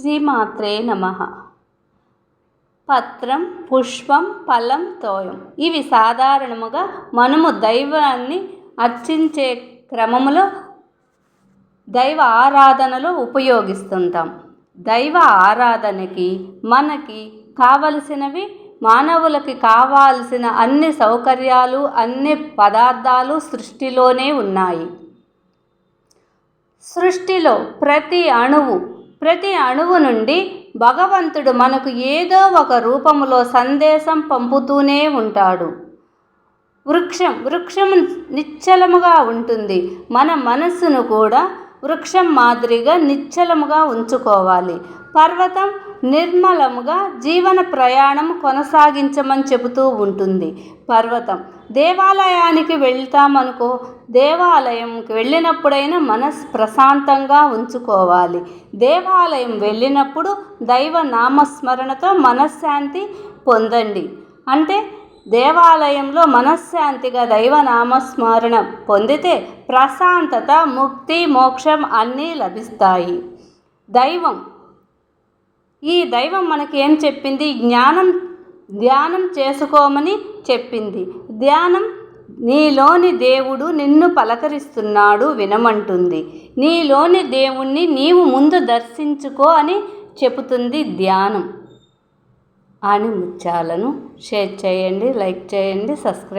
శ్రీమాత్రే నమ. పత్రం పుష్పం ఫలం తోయం. ఇవి సాధారణముగా మనము దైవాన్ని అర్చించే క్రమములో దైవ ఆరాధనలో ఉపయోగిస్తుంటాం. దైవ ఆరాధనకి మనకి కావలసినవి మానవులకి కావాల్సిన అన్ని సౌకర్యాలు అన్ని పదార్థాలు సృష్టిలోనే ఉన్నాయి. సృష్టిలో ప్రతి అణువు ప్రతి అణువు నుండి భగవంతుడు మనకు ఏదో ఒక రూపములో సందేశం పంపుతూనే ఉంటాడు. వృక్షం వృక్షం నిశ్చలముగా ఉంటుంది. మన మనస్సును కూడా వృక్షం మాదిరిగా నిశ్చలముగా ఉంచుకోవాలి. పర్వతం నిర్మలముగా జీవన ప్రయాణం కొనసాగించమని చెబుతూ ఉంటుంది. పర్వతం దేవాలయానికి వెళ్తామనుకో దేవాలయంకి వెళ్ళినప్పుడైనా మనస్ ప్రశాంతంగా ఉంచుకోవాలి. దేవాలయం వెళ్ళినప్పుడు దైవ నామస్మరణతో మనశ్శాంతి పొందండి. అంటే దేవాలయంలో మనశ్శాంతిగా దైవ నామస్మరణ పొందితే ప్రశాంతత ముక్తి మోక్షం అన్నీ లభిస్తాయి. దైవం ఈ దైవం మనకి ఏం చెప్పింది? జ్ఞానం ధ్యానం చేసుకోమని చెప్పింది. ధ్యానం నీలోని దేవుడు నిన్ను పలకరిస్తున్నాడు వినమంటుంది. నీలోని దేవుణ్ణి నీవు ముందు దర్శించుకో అని చెబుతుంది ధ్యానం. అని ముత్యాలను షేర్ చేయండి లైక్ చేయండి సబ్స్క్రైబ్